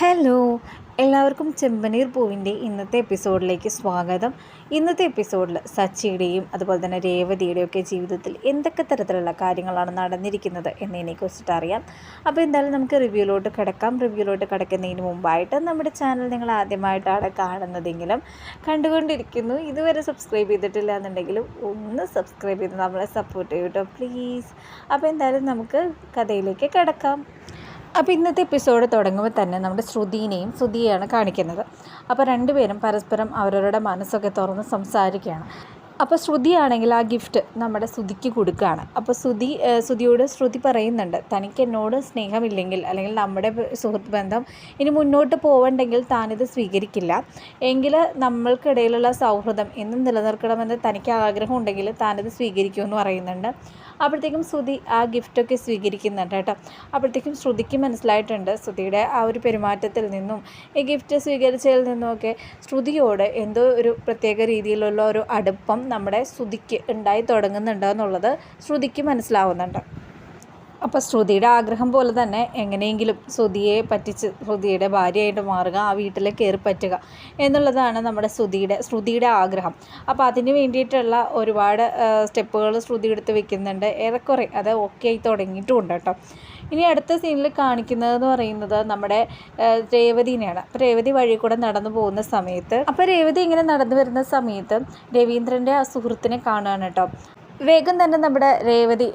Hello എല്ലാവർക്കും ചെമ്പനീർ പൂവിന്റെ ഇന്നത്തെ എപ്പിസോഡിലേക്ക് സ്വാഗതം. ഇന്നത്തെ എപ്പിസോഡിൽ സച്ചിയുടെയും അതുപോലെ തന്നെ രേവതിയുടെയും ഒക്കെ ജീവിതത്തിൽ എന്തൊക്കെ തരത്തിലുള്ള കാര്യങ്ങളാണ് നടന്നിരിക്കുന്നത് എന്നതിനെക്കുറിച്ചിട്ട് അറിയാം. അപ്പോൾ എന്തായാലും നമുക്ക് റിവ്യൂലോട്ട് കിടക്കാം. റിവ്യൂലോട്ട് കിടക്കുന്നതിന് മുമ്പായിട്ട് നമ്മുടെ ചാനൽ നിങ്ങൾ ആദ്യമായിട്ടാണ് കാണുന്നതെങ്കിലും കണ്ടുകൊണ്ടിരിക്കുന്നു. ഇതുവരെ സബ്സ്ക്രൈബ് ചെയ്തിട്ടില്ല എന്നുണ്ടെങ്കിലും ഒന്ന് സബ്സ്ക്രൈബ് ചെയ്ത് നമ്മളെ സപ്പോർട്ട് ചെയ്യൂട്ടോ പ്ലീസ് അപ്പോൾ എന്തായാലും നമുക്ക് കഥയിലേക്ക് കിടക്കാം. അപ്പോൾ ഇന്നത്തെ എപ്പിസോഡ് തുടങ്ങുമ്പോൾ തന്നെ നമ്മുടെ ശ്രുതിനെയും ശ്രുതിയെയാണ് കാണിക്കുന്നത്. അപ്പോൾ രണ്ടുപേരും പരസ്പരം അവരവരുടെ മനസ്സൊക്കെ തുറന്ന് സംസാരിക്കുകയാണ്. അപ്പോൾ ശ്രുതിയാണെങ്കിൽ ആ ഗിഫ്റ്റ് നമ്മുടെ ശ്രുതിക്ക് കൊടുക്കുകയാണ്. അപ്പോൾ ശ്രുതി ശ്രുതിയോട് ശ്രുതി പറയുന്നുണ്ട് തനിക്ക് എന്നോട് സ്നേഹമില്ലെങ്കിൽ അല്ലെങ്കിൽ നമ്മുടെ സുഹൃത്ത് ബന്ധം ഇനി മുന്നോട്ട് പോവണ്ടെങ്കിൽ താനിത് സ്വീകരിക്കില്ല. എങ്കിൽ നമ്മൾക്കിടയിലുള്ള സൗഹൃദം എന്നും നിലനിർത്തണമെന്ന് തനിക്ക് ആഗ്രഹം ഉണ്ടെങ്കിൽ താനിത് സ്വീകരിക്കുമെന്ന് പറയുന്നുണ്ട്. അപ്പോഴത്തേക്കും ശ്രുതി ആ ഗിഫ്റ്റൊക്കെ സ്വീകരിക്കുന്നുണ്ട് കേട്ടോ. അപ്പോഴത്തേക്കും ശ്രുതിക്ക് മനസ്സിലായിട്ടുണ്ട് ശ്രുതിയുടെ ആ ഒരു പെരുമാറ്റത്തിൽ നിന്നും ഈ ഗിഫ്റ്റ് സ്വീകരിച്ചതിൽ നിന്നുമൊക്കെ ശ്രുതിയോട് എന്തോ ഒരു പ്രത്യേക രീതിയിലുള്ള ഒരു അടുപ്പം നമ്മുടെ ശ്രുതിക്ക് ഉണ്ടായി തുടങ്ങുന്നുണ്ടോ എന്നുള്ളത് ശ്രുതിക്ക് മനസ്സിലാവുന്നുണ്ട്. അപ്പോൾ ശ്രുതിയുടെ ആഗ്രഹം പോലെ തന്നെ എങ്ങനെയെങ്കിലും ശ്രുതിയെ പറ്റിച്ച് ശ്രുതിയുടെ ഭാര്യയായിട്ട് മാറുക ആ വീട്ടിൽ കയറി പറ്റുക എന്നുള്ളതാണ് നമ്മുടെ ശ്രുതിയുടെ ശ്രുതിയുടെ ആഗ്രഹം. അപ്പോൾ അതിന് വേണ്ടിയിട്ടുള്ള ഒരുപാട് സ്റ്റെപ്പുകൾ ശ്രുതി എടുത്ത് വെക്കുന്നുണ്ട്. ഏറെക്കുറെ അത് ഓക്കെ ആയി തുടങ്ങിയിട്ടുമുണ്ട് കേട്ടോ. ഇനി അടുത്ത സീനിൽ കാണിക്കുന്നതെന്ന് പറയുന്നത് നമ്മുടെ രേവതിനെയാണ്. അപ്പോൾ രേവതി വഴി കൂടെ നടന്നു പോകുന്ന സമയത്ത് അപ്പോൾ രേവതി ഇങ്ങനെ നടന്നു വരുന്ന സമയത്ത് രവീന്ദ്രന്റെ ആ സുഹൃത്തിനെ കാണുകയാണ് കേട്ടോ. വേഗം തന്നെ നമ്മുടെ രേവതി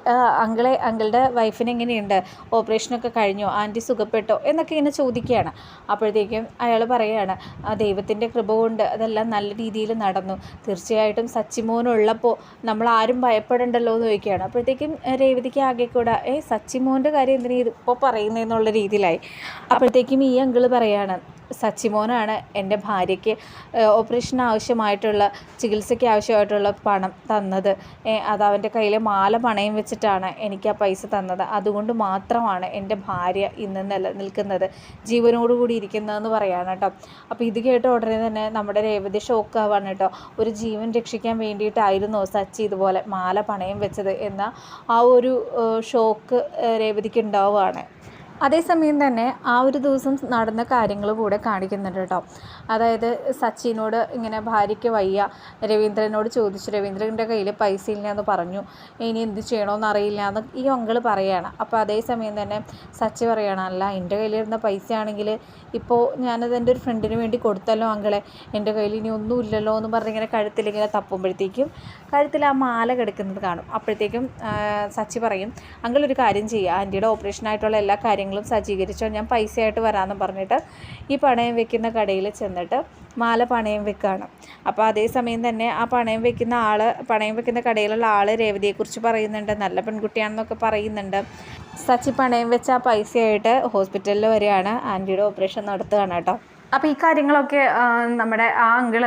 അങ്കിളെ അങ്കിളുടെ വൈഫിന് എങ്ങനെയുണ്ട്? ഓപ്പറേഷനൊക്കെ കഴിഞ്ഞോ? ആന്റി സുഖപ്പെട്ടോ? എന്നൊക്കെ ഇങ്ങനെ ചോദിക്കുകയാണ്. അപ്പോഴത്തേക്കും അയാൾ പറയുകയാണ് ദൈവത്തിന്റെ കൃപ കൊണ്ട് അതെല്ലാം നല്ല രീതിയിൽ നടന്നു. തീർച്ചയായിട്ടും സച്ചിമോനുള്ളപ്പോൾ നമ്മൾ ആരും ഭയപ്പെടണ്ടല്ലോ എന്ന് ചോദിക്കുകയാണ്. അപ്പോഴത്തേക്കും രേവതിക്ക് ആകെ കൂടെ ഏ സച്ചിമോന്റെ കാര്യം എന്തിനാ ഇതിപ്പോൾ പറയുന്നതെന്നുള്ള രീതിയിലായി. അപ്പോഴത്തേക്കും ഈ അങ്കിൾ പറയുകയാണ് സച്ചിമോനാണ് എന്റെ ഭാര്യയ്ക്ക് ഓപ്പറേഷൻ ആവശ്യമായിട്ടുള്ള ചികിത്സയ്ക്ക് ആവശ്യമായിട്ടുള്ള പണം തന്നത്. അവന്റെ കയ്യിലെ മാല പണയം വെച്ചിട്ടാണ് എനിക്ക് ആ പൈസ തന്നത്. അതുകൊണ്ട് മാത്രമാണ് എന്റെ ഭാര്യ ഇന്ന് നിലനിൽക്കുന്നത് ജീവനോടുകൂടി ഇരിക്കുന്നതെന്ന് പറയാണ് കേട്ടോ. അപ്പോൾ ഇത് കേട്ട ഉടനെ തന്നെ നമ്മുടെ രേവതി ഷോക്ക് ആവാണ് കേട്ടോ. ഒരു ജീവൻ രക്ഷിക്കാൻ വേണ്ടിയിട്ടായിരുന്നു സച്ചി ഇതുപോലെ മാല പണയം വെച്ചത് എന്ന ആ ഒരു ഷോക്ക് രേവതിക്ക് ഉണ്ടാവുകയാണ്. അതേസമയം തന്നെ ആ ഒരു ദിവസം നടന്ന കാര്യങ്ങൾ കൂടെ കാണിക്കുന്നുണ്ട് കേട്ടോ. അതായത് സച്ചിനോട് ഇങ്ങനെ ഭാര്യയ്ക്ക് വയ്യ. രവീന്ദ്രനോട് ചോദിച്ചു. രവീന്ദ്രന്റെ കയ്യിൽ പൈസ ഇല്ല എന്ന് പറഞ്ഞു. ഇനി എന്ത് ചെയ്യണമെന്ന് അറിയില്ല എന്ന് ഈ ഒങ്കൾ പറയുകയാണ് അപ്പോൾ അതേസമയം തന്നെ സച്ചി പറയുകയാണ് അല്ല എന്റെ കയ്യിലിരുന്ന പൈസ ആണെങ്കിൽ ഇപ്പോൾ ഞാനത് എന്റെ ഒരു ഫ്രണ്ടിന് വേണ്ടി കൊടുത്തല്ലോ അങ്കിളെ. എന്റെ കയ്യിൽ ഇനി ഒന്നും ഇല്ലല്ലോ എന്ന് പറഞ്ഞ് ഇങ്ങനെ കഴുത്തിലിങ്ങനെ തപ്പുമ്പോഴത്തേക്കും കഴുത്തിൽ ആ മാല കിടക്കുന്നത് കാണും. അപ്പോഴത്തേക്കും സച്ചി പറയും അങ്കിൾ ഒരു കാര്യം ചെയ്യുക ആന്റിയുടെ ഓപ്പറേഷനായിട്ടുള്ള എല്ലാ കാര്യങ്ങളും സജ്ജീകരിച്ചോ? ഞാൻ പൈസയായിട്ട് വരാമെന്ന് പറഞ്ഞിട്ട് ഈ പണയം വെക്കുന്ന കടയിൽ ചെന്നിട്ട് മാല പണയം വെക്കുകയാണ് അപ്പോൾ അതേസമയം തന്നെ ആ പണയം വെക്കുന്ന ആൾ പണയം വെക്കുന്ന കടയിലുള്ള ആൾ രേവതിയെക്കുറിച്ച് പറയുന്നുണ്ട്. നല്ല പെൺകുട്ടിയാണെന്നൊക്കെ പറയുന്നുണ്ട്. സച്ചി പണയം വെച്ച ആ പൈസയായിട്ട് ഹോസ്പിറ്റലിൽ വരികയാണ്. ആന്റിയുടെ ഓപ്പറേഷൻ നടത്തുകയാണ് കേട്ടോ. അപ്പോൾ ഈ കാര്യങ്ങളൊക്കെ നമ്മുടെ ആ അങ്കിൾ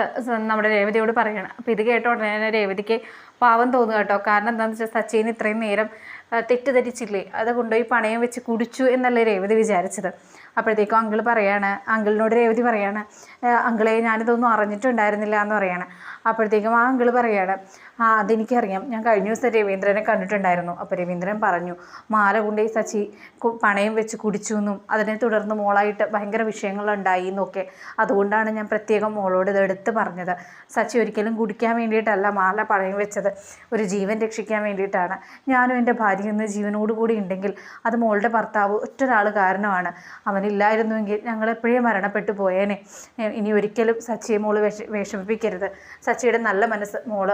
നമ്മുടെ രേവതിയോട് പറയണം. അപ്പോൾ ഇത് കേട്ട ഉടനെ രേവതിക്ക് പാവം തോന്നുക കേട്ടോ. കാരണം എന്താണെന്ന് വെച്ചാൽ സച്ചിന് ഇത്രയും നേരം തെറ്റിദ്ധരിച്ചില്ലേ? അത് കൊണ്ടുപോയി പണയം വെച്ച് കുടിച്ചു എന്നല്ലേ രേവതി വിചാരിച്ചത്. അപ്പോഴത്തേക്കും അങ്കിൾ പറയാണ് അങ്കിളിനോട് രേവതി പറയാണ് അങ്കിളെ ഞാനിതൊന്നും അറിഞ്ഞിട്ടുണ്ടായിരുന്നില്ല എന്ന് പറയാണ്. അപ്പോഴത്തേക്കും ആ അങ്കിൾ പറയാണ് ആ അതെനിക്കറിയാം. ഞാൻ കഴിഞ്ഞ ദിവസം രവീന്ദ്രനെ കണ്ടിട്ടുണ്ടായിരുന്നു. അപ്പോൾ രവീന്ദ്രൻ പറഞ്ഞു മാല കൊണ്ടുപോയി സച്ചി പണയം വെച്ച് കുടിച്ചു എന്നും അതിനെ തുടർന്ന് മോളായിട്ട് ഭയങ്കര വിഷയങ്ങളുണ്ടായി എന്നൊക്കെ. അതുകൊണ്ടാണ് ഞാൻ പ്രത്യേകം മോളോട് ഇത് എടുത്ത് പറഞ്ഞത്. സച്ചി ഒരിക്കലും കുടിക്കാൻ വേണ്ടിയിട്ടല്ല മാല പണയം വെച്ചത്. ഒരു ജീവൻ രക്ഷിക്കാൻ വേണ്ടിയിട്ടാണ്. ഞാനും എന്റെ ഭാര്യ ഇന്ന് ജീവനോട് കൂടി ഉണ്ടെങ്കിൽ അത് മോളുടെ ഭർത്താവ് ഒറ്റൊരാൾ കാരണമാണ്. അവനില്ലായിരുന്നുവെങ്കിൽ ഞങ്ങൾ എപ്പോഴേ മരണപ്പെട്ടു പോയേനെ. ഇനി ഒരിക്കലും സച്ചിയെ മോൾ വിഷ വിഷമിപ്പിക്കരുത്. സച്ചിയുടെ നല്ല മനസ്സ് മോൾ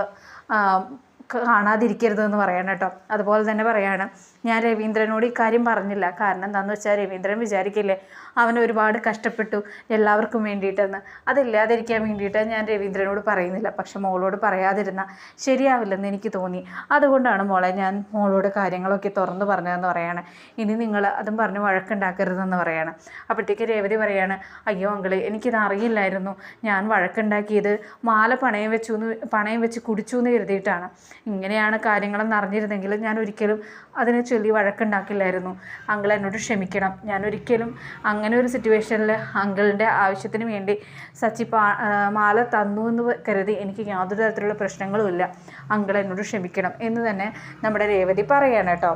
um, കാണാതിരിക്കരുതെന്ന് പറയണം കേട്ടോ. അതുപോലെ തന്നെ പറയാണ് ഞാൻ രവീന്ദ്രനോട് ഇക്കാര്യം പറഞ്ഞില്ല. കാരണം എന്താണെന്ന് വെച്ചാൽ രവീന്ദ്രൻ വിചാരിക്കില്ലേ അവൻ ഒരുപാട് കഷ്ടപ്പെട്ടു എല്ലാവർക്കും വേണ്ടിയിട്ടെന്ന്. അതില്ലാതിരിക്കാൻ വേണ്ടിയിട്ട് ഞാൻ രവീന്ദ്രനോട് പറയുന്നില്ല. പക്ഷെ മോളോട് പറയാതിരുന്ന ശരിയാവില്ലെന്ന് എനിക്ക് തോന്നി. അതുകൊണ്ടാണ് മോളെ ഞാൻ മോളോട് കാര്യങ്ങളൊക്കെ തുറന്നു പറഞ്ഞതെന്ന് പറയാണ്. ഇനി നിങ്ങൾ അതും പറഞ്ഞ് വഴക്കുണ്ടാക്കരുതെന്ന് പറയാണ്. അപ്പോഴത്തേക്ക് രേവതി പറയാണ് അയ്യോ അങ്കിളെ എനിക്കിത് അറിയില്ലായിരുന്നു. ഞാൻ വഴക്കുണ്ടാക്കിയത് മാല പണയം വെച്ചു പണയം വെച്ച് കുടിച്ചു എന്ന് കരുതിയിട്ടാണ്. ഇങ്ങനെയാണ് കാര്യങ്ങളെന്ന് അറിഞ്ഞിരുന്നെങ്കിൽ ഞാൻ ഒരിക്കലും അതിനെ ചൊല്ലി വഴക്കുണ്ടാക്കില്ലായിരുന്നു. അങ്കിൾ എന്നോട് ക്ഷമിക്കണം. ഞാൻ ഒരിക്കലും അങ്ങനെ ഒരു സിറ്റുവേഷനിൽ അങ്കിളിന്റെ ആവശ്യത്തിന് വേണ്ടി സച്ചി പാ മാല തന്നു എന്ന് കരുതി എനിക്ക് യാതൊരു തരത്തിലുള്ള പ്രശ്നങ്ങളുമില്ല അങ്കിൾ എന്നോട് ക്ഷമിക്കണം എന്ന് തന്നെ നമ്മുടെ രേവതി പറയാണ് കേട്ടോ.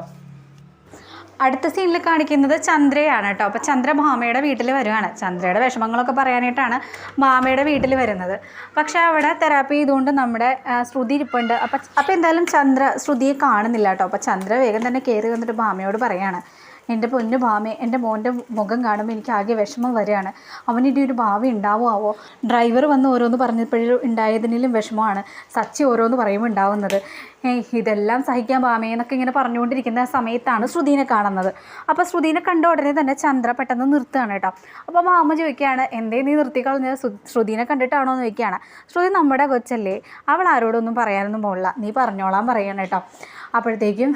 അടുത്ത സീനിൽ കാണിക്കുന്നത് ചന്ദ്രയാണ് കേട്ടോ അപ്പോൾ ചന്ദ്ര ഭാമയുടെ വീട്ടിൽ വരുവാണ്. ചന്ദ്രയുടെ വിഷമങ്ങളൊക്കെ പറയാനായിട്ടാണ് മാമയുടെ വീട്ടിൽ വരുന്നത്. പക്ഷേ അവിടെ തെറാപ്പി ചെയ്തുകൊണ്ട് നമ്മുടെ ശ്രുതി ഇരിപ്പുണ്ട്. അപ്പം അപ്പോൾ എന്തായാലും ചന്ദ്ര ശ്രുതിയെ കാണുന്നില്ല കേട്ടോ അപ്പോൾ ചന്ദ്ര വേഗം തന്നെ കയറി വന്നിട്ട് ഭാമയോട് പറയാണ് എന്റെ പൊന്നു ഭാമേ എന്റെ മോന്റെ മുഖം കാണുമ്പോൾ എനിക്ക് ആകെ വിഷമം വരികയാണ്. അവനിന്റെ ഒരു ഭാവി ഉണ്ടാവുമാവോ? ഡ്രൈവർ വന്ന് ഓരോന്ന് പറഞ്ഞപ്പോഴും ഉണ്ടായതിനും വിഷമമാണ്. സച്ചി ഓരോന്ന് പറയുമ്പോൾ ഉണ്ടാവുന്നത്. ഇതെല്ലാം സഹിക്കാൻ പാമേ എന്നൊക്കെ ഇങ്ങനെ പറഞ്ഞുകൊണ്ടിരിക്കുന്ന സമയത്താണ് ശ്രുതിനെ കാണുന്നത്. അപ്പോൾ ശ്രുതിനെ കണ്ട ഉടനെ തന്നെ ചന്ദ്ര പെട്ടെന്ന് നിർത്തുകയാണ് കേട്ടോ. അപ്പോൾ മാമ ചോദിക്കുകയാണ് എന്തേ നീ നിർത്തിക്കളഞ്ഞത് കളഞ്ഞത്? ശ്രുതിനെ കണ്ടിട്ടാണോ എന്ന് ചോദിക്കുകയാണ്. ശ്രുതി നമ്മുടെ കൊച്ചല്ലേ. അവൾ ആരോടൊന്നും പറയാനൊന്നും പോകില്ല നീ പറഞ്ഞോളാൻ പറയണം കേട്ടോ. അപ്പോഴത്തേക്കും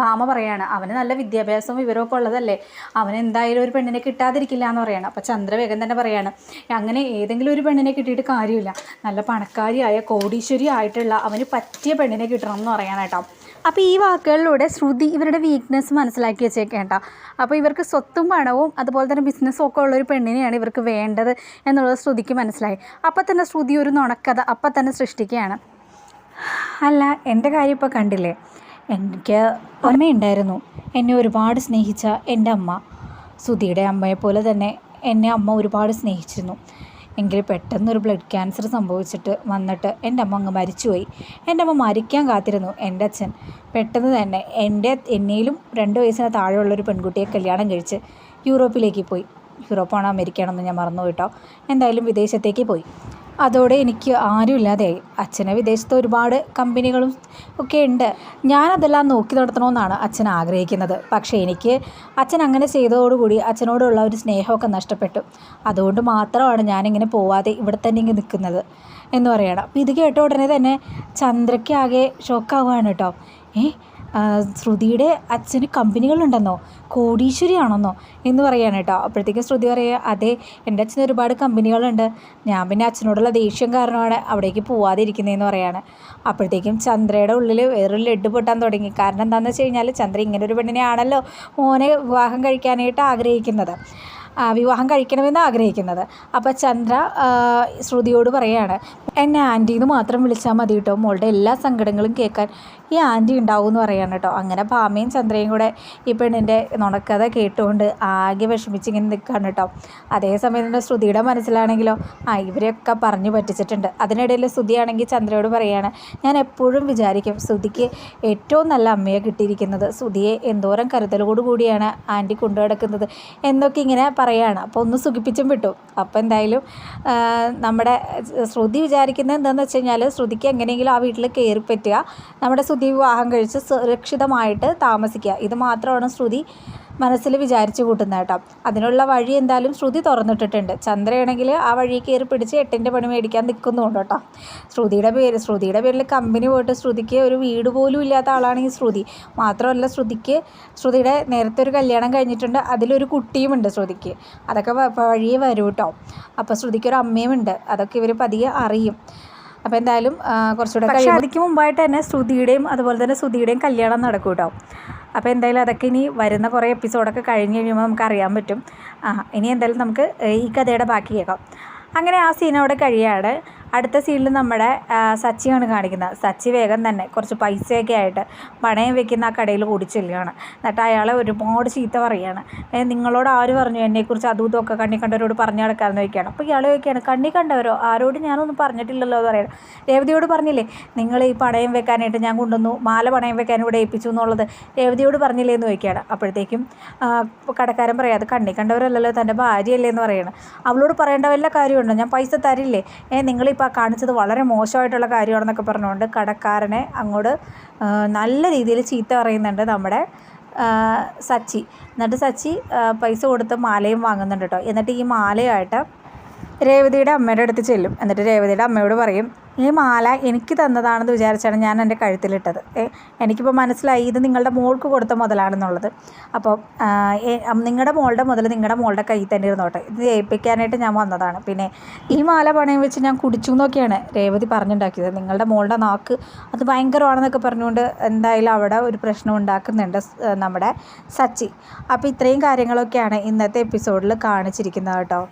ഭാമ പറയാണ് അവന് നല്ല വിദ്യാഭ്യാസവും വിവരമൊക്കെ ഉള്ളതല്ലേ. അവൻ എന്തായാലും ഒരു പെണ്ണിനെ കിട്ടാതിരിക്കില്ല എന്ന് പറയാണ്. അപ്പോൾ ചന്ദ്ര വേഗം തന്നെ പറയാണ് അങ്ങനെ ഏതെങ്കിലും ഒരു പെണ്ണിനെ കിട്ടിയിട്ട് കാര്യമില്ല. നല്ല പണക്കാരിയായ കോടീശ്വരി ആയിട്ടുള്ള അവന് പറ്റിയ പെണ്ണിനെ കിട്ടണം. എന്ന് പറയാൻ കേട്ടോ അപ്പോൾ ഈ വാക്കുകളിലൂടെ ശ്രുതി ഇവരുടെ വീക്ക്നെസ് മനസ്സിലാക്കി വെച്ചേക്കേണ്ട അപ്പോൾ ഇവർക്ക് സ്വത്തും പണവും അതുപോലെ തന്നെ ബിസിനസ്സും ഒക്കെ ഉള്ളൊരു പെണ്ണിനെയാണ് ഇവർക്ക് വേണ്ടത് എന്നുള്ളത് ശ്രുതിക്ക് മനസ്സിലായി. അപ്പോൾ തന്നെ ശ്രുതി ഒരു നുണക്കഥ അപ്പം തന്നെ സൃഷ്ടിക്കുകയാണ്. അല്ല എന്റെ കാര്യം ഇപ്പോൾ കണ്ടില്ലേ? എനിക്ക് അമ്മയുണ്ടായിരുന്നു. എന്നെ ഒരുപാട് സ്നേഹിച്ച എന്റെ അമ്മ. സുധിയുടെ അമ്മയെ പോലെ തന്നെ എന്നെ അമ്മ ഒരുപാട് സ്നേഹിച്ചിരുന്നു. എങ്കിൽ പെട്ടെന്നൊരു ബ്ലഡ് ക്യാൻസർ സംഭവിച്ചിട്ട് വന്നിട്ട് എന്റെ അമ്മ അങ്ങ് മരിച്ചുപോയി. എന്റെ അമ്മ മരിക്കാൻ കാത്തിരുന്നു എന്റെ അച്ഛൻ. പെട്ടെന്ന് തന്നെ എന്റെ എന്നേലും രണ്ട് വയസ്സിന് താഴെയുള്ള ഒരു പെൺകുട്ടിയെ കല്യാണം കഴിച്ച് യൂറോപ്പിലേക്ക് പോയി. യൂറോപ്പാണോ അമേരിക്കയാണെന്ന് ഞാൻ മറന്നു കേട്ടോ. എന്തായാലും വിദേശത്തേക്ക് പോയി. അതോടെ എനിക്ക് ആരും ഇല്ലാതെയായി അച്ഛനെ വിദേശത്ത് ഒരുപാട് കമ്പനികളും ഒക്കെ ഉണ്ട്. ഞാനതെല്ലാം നോക്കി നടത്തണമെന്നാണ് അച്ഛൻ ആഗ്രഹിക്കുന്നത്. പക്ഷേ എനിക്ക് അച്ഛൻ അങ്ങനെ ചെയ്തതോടുകൂടി അച്ഛനോടുള്ള ഒരു സ്നേഹമൊക്കെ നഷ്ടപ്പെട്ടു. അതുകൊണ്ട് മാത്രമാണ് ഞാനിങ്ങനെ പോവാതെ ഇവിടെ തന്നെ ഇങ്ങനെ നിൽക്കുന്നത് എന്ന് പറയണം. അപ്പോൾ ഇത് കേട്ട ഉടനെ തന്നെ ചന്ദ്രയ്ക്ക് ആകെ ഷോക്കാവുകയാണ് കേട്ടോ. ഏ ആ, ശ്രുതിയുടെ അച്ഛന് കമ്പനികളുണ്ടെന്നോ? കോടീശ്വരിയാണെന്നോ? എന്ന് പറയാണ് കേട്ടോ. അപ്പോഴത്തേക്കും ശ്രുതി പറയുക അതെ എന്റെ അച്ഛന് ഒരുപാട് കമ്പനികളുണ്ട്. ഞാൻ പിന്നെ അച്ഛനോടുള്ള ദേഷ്യം കാരണമാണ് അവിടേക്ക് പോവാതിരിക്കുന്നതെന്ന് പറയാണ്. അപ്പോഴത്തേക്കും ചന്ദ്രയുടെ ഉള്ളിൽ വേറൊരു ലഡ് പൊട്ടാൻ തുടങ്ങി. കാരണം എന്താണെന്ന് വെച്ച് കഴിഞ്ഞാൽ ചന്ദ്ര ഇങ്ങനെ ഒരു പെണ്ണിനെയാണല്ലോ മോനെ വിവാഹം കഴിക്കാനായിട്ട് ആഗ്രഹിക്കുന്നത്. വിവാഹം കഴിക്കണമെന്ന് ആഗ്രഹിക്കുന്നത്. അപ്പോൾ ചന്ദ്ര ശ്രുതിയോട് പറയാണ് എന്നെ ആന്റീന്ന് മാത്രം വിളിച്ചാൽ മതി കേട്ടോ മോളുടെ എല്ലാ സങ്കടങ്ങളും കേൾക്കാൻ ഈ ആന്റി ഉണ്ടാവും എന്ന് പറയാണ് കേട്ടോ അങ്ങനെ ഭാമയും ചന്ദ്രയും കൂടെ ഈ പെണ്ണിന്റെ നുണക്കഥ കേട്ടുകൊണ്ട് ആകെ വിഷമിച്ച് ഇങ്ങനെ നിൽക്കുകയാണ് കേട്ടോ അതേസമയം തന്നെ ശ്രുതിയുടെ മനസ്സിലാണെങ്കിലോ ആ ഇവരെയൊക്കെ പറഞ്ഞു പറ്റിച്ചിട്ടുണ്ട്. അതിനിടയിൽ ശ്രുതിയാണെങ്കിൽ ചന്ദ്രയോട് പറയാണ് ഞാൻ എപ്പോഴും വിചാരിക്കും ശ്രുതിക്ക് ഏറ്റവും നല്ല അമ്മയെ കിട്ടിയിരിക്കുന്നത്. ശ്രുതിയെ എന്തോരം കരുതലോടുകൂടിയാണ് ആന്റി കൊണ്ടു നടക്കുന്നത് എന്നൊക്കെ ഇങ്ങനെ പറയാണ്. അപ്പോൾ ഒന്ന് സുഖിപ്പിച്ചും വിട്ടു. അപ്പോൾ എന്തായാലും നമ്മുടെ ശ്രുതി വിചാരിക്കുന്നത് എന്താണെന്ന് വെച്ച് കഴിഞ്ഞാൽ ശ്രുതിക്ക് എങ്ങനെയെങ്കിലും ആ വീട്ടിൽ കയറി പറ്റുക. നമ്മുടെ ശ്രുതി വിവാഹം കഴിച്ച് സുരക്ഷിതമായിട്ട് താമസിക്കുക. ഇത് മാത്രമാണ് ശ്രുതി മനസ്സിൽ വിചാരിച്ചു കൂട്ടുന്നത് കേട്ടോ. അതിനുള്ള വഴി എന്തായാലും ശ്രുതി തുറന്നിട്ടിട്ടുണ്ട്. ചന്ദ്രയാണെങ്കിൽ ആ വഴി കയറി പിടിച്ച് എട്ടിന്റെ പണി മേടിക്കാൻ നിൽക്കുന്നുണ്ട് കേട്ടോ. ശ്രുതിയുടെ പേര് ശ്രുതിയുടെ പേരിൽ കമ്പനി പോയിട്ട് ശ്രുതിക്ക് ഒരു വീട് പോലും ഇല്ലാത്ത ആളാണ് ഈ ശ്രുതി. മാത്രമല്ല ശ്രുതിക്ക് ശ്രുതിയുടെ നേരത്തെ ഒരു കല്യാണം കഴിഞ്ഞിട്ടുണ്ട്. അതിലൊരു കുട്ടിയുമുണ്ട് ശ്രുതിക്ക്. അതൊക്കെ വഴിയെ വരും കേട്ടോ. അപ്പോൾ ശ്രുതിക്ക് ഒരു അമ്മയുമുണ്ട് അതൊക്കെ ഇവർ പതിയെ അറിയും. അപ്പോൾ എന്തായാലും കുറച്ചുകൂടെ പക്ഷേ അതിക്ക് മുമ്പായിട്ട് തന്നെ ശ്രുതിയുടെയും അതുപോലെ തന്നെ ശ്രുതിയുടെയും കല്യാണം നടക്കും കേട്ടോ. അപ്പോൾ എന്തായാലും അതൊക്കെ ഇനി വരുന്ന കുറേ എപ്പിസോഡൊക്കെ കഴിഞ്ഞ് കഴിയുമ്പോൾ നമുക്ക് അറിയാൻ പറ്റും. ആ ഇനി എന്തായാലും നമുക്ക് ഈ കഥയുടെ ബാക്കി കേൾക്കാം. അങ്ങനെ ആ സീൻ അവിടെ കഴിയാണ്. അടുത്ത സീനിൽ നമ്മുടെ സച്ചിയാണ് കാണിക്കുന്നത്. സച്ചി വേഗം തന്നെ കുറച്ച് പൈസയൊക്കെ ആയിട്ട് പണയം വെക്കുന്ന ആ കടയിൽ കൂടി ചെല്ലുകയാണ് എന്നിട്ട് അയാളെ ഒരുപാട് ചീത്ത പറയുകയാണ് "ഏ, നിങ്ങളോട് ആര് പറഞ്ഞു എന്നെക്കുറിച്ച് അതും ഇതൊക്കെ കണ്ണി കണ്ടവരോട് പറഞ്ഞു നടക്കാമെന്ന് ചോദിക്കുകയാണ്. അപ്പോൾ ഇയാൾ ചോദിക്കുകയാണ് കണ്ണി കണ്ടവരോ? ആരോട് ഞാനൊന്നും പറഞ്ഞിട്ടില്ലല്ലോ? എന്ന് പറയണം. രേവതിയോട് പറഞ്ഞില്ലേ നിങ്ങൾ ഈ പണയം വെക്കാനായിട്ട് ഞാൻ കൊണ്ടുവന്നു മാല പണയം വെക്കാൻ ഇവിടെ ഏൽപ്പിച്ചു എന്നുള്ളത്? രേവതിയോട് പറഞ്ഞില്ലേ എന്ന് ചോദിക്കുകയാണ്. അപ്പോഴത്തേക്കും കടക്കാരൻ പറയാം അത് കണ്ണി കണ്ടവരല്ലല്ലോ തന്റെ ഭാര്യയല്ലേ? എന്ന് പറയണം. അവളോട് പറയേണ്ട വല്ല കാര്യമുണ്ടോ? ഞാൻ പൈസ തരില്ലേ? ഏ നിങ്ങളിപ്പോൾ ആ കാണിച്ചത് വളരെ മോശമായിട്ടുള്ള കാര്യമാണെന്നൊക്കെ പറഞ്ഞുകൊണ്ട് കടക്കാരനെ അങ്ങോട്ട് നല്ല രീതിയിൽ ചീത്ത പറയുന്നുണ്ട് നമ്മുടെ സച്ചി. എന്നിട്ട് സച്ചി പൈസ കൊടുത്ത് മാലയും വാങ്ങുന്നുണ്ട് കേട്ടോ. എന്നിട്ട് ഈ മാലയായിട്ട് രേവതിയുടെ അമ്മയുടെ അടുത്ത് ചെല്ലും. എന്നിട്ട് രേവതിയുടെ അമ്മയോട് പറയും ഈ മാല എനിക്ക് തന്നതാണെന്ന് വിചാരിച്ചാണ് ഞാൻ എന്റെ കഴുത്തിലിട്ടത്. എനിക്കിപ്പോൾ മനസ്സിലായി ഇത് നിങ്ങളുടെ മോൾക്ക് കൊടുത്ത മുതലാണെന്നുള്ളത്. അപ്പോൾ നിങ്ങളുടെ മോളുടെ മുതൽ നിങ്ങളുടെ മോളുടെ കയ്യിൽ തന്നെ ഇരുന്നോട്ടെ. ഇത് ഏൽപ്പിക്കാനായിട്ട് ഞാൻ വന്നതാണ്. പിന്നെ ഈ മാല പണയം വെച്ച് ഞാൻ കുടിച്ചു എന്നൊക്കെയാണ് രേവതി പറഞ്ഞുണ്ടാക്കിയത്. നിങ്ങളുടെ മോളുടെ നാക്ക് അത് ഭയങ്കരമാണെന്നൊക്കെ പറഞ്ഞുകൊണ്ട് എന്തായാലും അവിടെ ഒരു പ്രശ്നം ഉണ്ടാക്കുന്നുണ്ട് നമ്മുടെ സച്ചി. അപ്പോൾ ഇത്രയും കാര്യങ്ങളൊക്കെയാണ് ഇന്നത്തെ എപ്പിസോഡിൽ കാണിച്ചിരിക്കുന്നത് കേട്ടോ.